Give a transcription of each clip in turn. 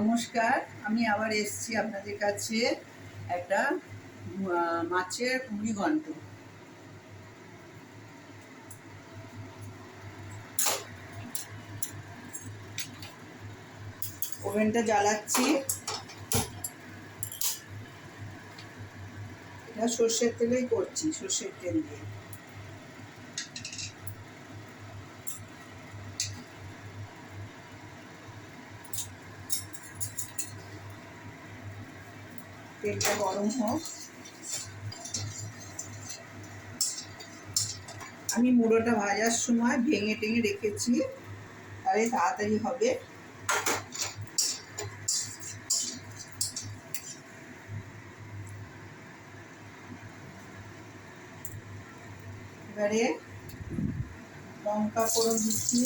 নমস্কার, আমি আবার এসেছি আপনাদের কাছে একটা মাছের মুড়িঘণ্ট ওভেনটা জ্বালাচ্ছি। এটা সর্ষের তেলেই করছি, সর্ষের তেল দিয়ে। তেলটা গরম হোক। আমি মুড়োটা ভাজার সময় ভেঙে টেঙে রেখেছি, তাহলে তাড়াতাড়ি হবে। এবারে লঙ্কা ফোড়ন দিচ্ছি,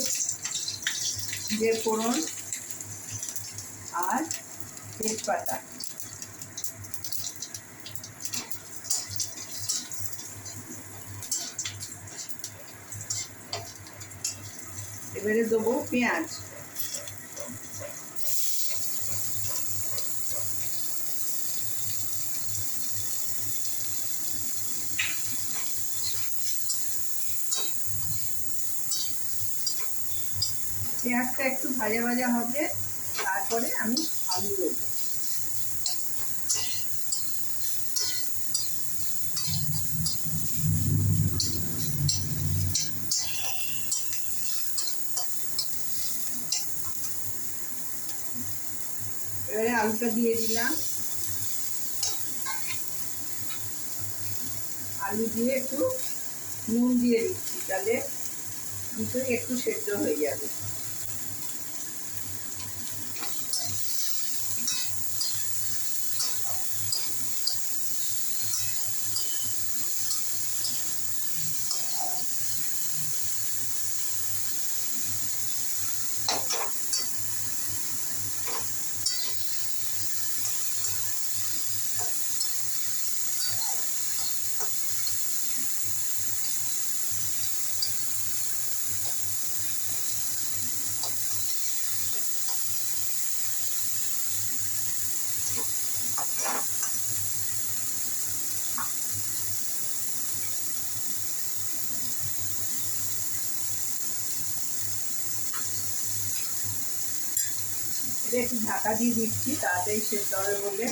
জিরে ফোড়ন আর তেজপাতা। এবারে দেবো পেঁয়াজ। পেঁয়াজটা একটু ভাজা ভাজা হবে তারপরে আমি আলু দেবো। আলুটা দিয়ে দিলাম। আলু দিয়ে একটু নুন দিয়ে দিচ্ছি, তাহলে দুটোই একটু সেদ্ধ হয়ে যাবে। একটু ঢাকা দিয়ে দিচ্ছি তাড়াতাড়ি সেদ্ধ হবে বলে।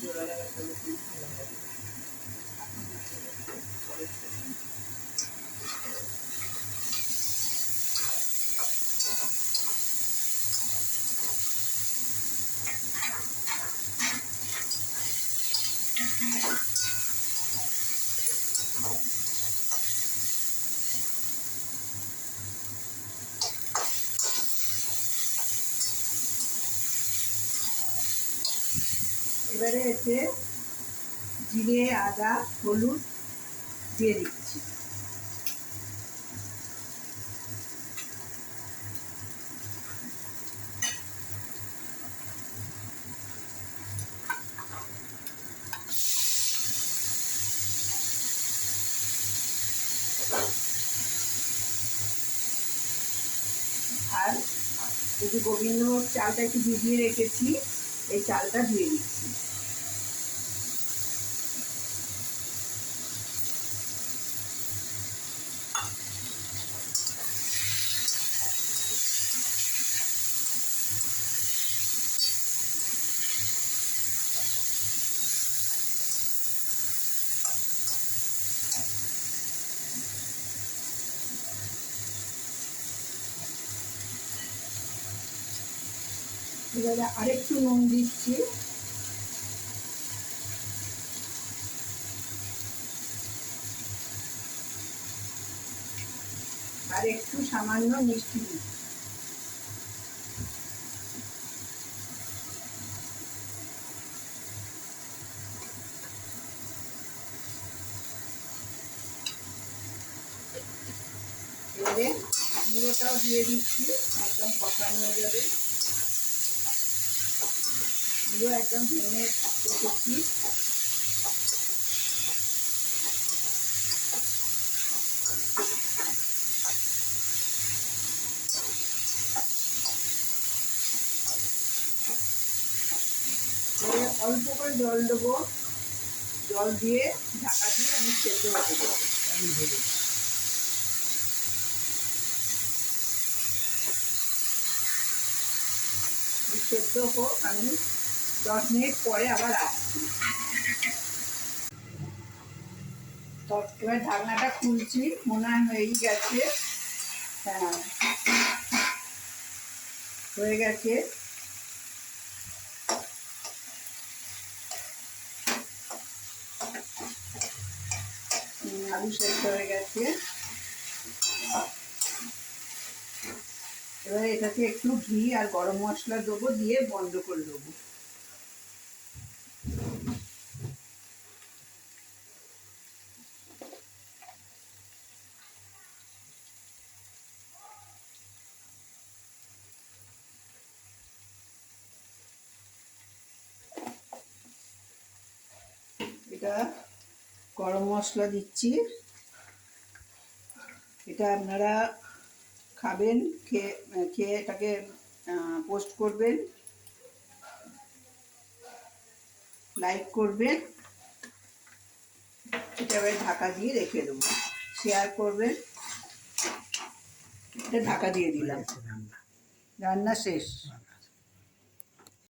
জোড়া লাগাতে হবে এবারে এতে জিরে, আদা, হলুদ দিয়ে দিচ্ছি। আর এই যে গোবিন্দভোগ চালটা একটু ভিজিয়ে রেখেছি। এই চালটা দিয়ে দিচ্ছি এবারে আরেকটু নুন দিচ্ছি। আর একটু সামান্য মিষ্টি দিচ্ছি। দিয়ে দিচ্ছি, একদম কষানো হয়ে যাবে। পুরো একদম ভেঙে রেখেছি অল্প করে জল দেবো। জল দিয়ে ঢাকা দিয়ে আমি সেদ্ধ হতে দেবো। সেদ্ধ হোক আমি দশ মিনিট পরে আবার আসছি এবার ঢাকনাটা খুলছি, মনে হয় হয়েই গেছে। হ্যাঁ। হয়ে গেছে। আলু সেদ্ধ হয়ে গেছে। এবারে এটাকে একটু ঘি আর গরম মশলা দেবো, দিয়ে বন্ধ করে দেবো। এটা গরম মশলা দিচ্ছি। এটা আপনারা খাবেন, খেয়ে খেয়ে এটাকে পোস্ট করবেন। লাইক করবেন। এটা এবার ঢাকা দিয়ে রেখে দেবো। শেয়ার করবেন। এটা ঢাকা দিয়ে দিলাম। রান্না শেষ।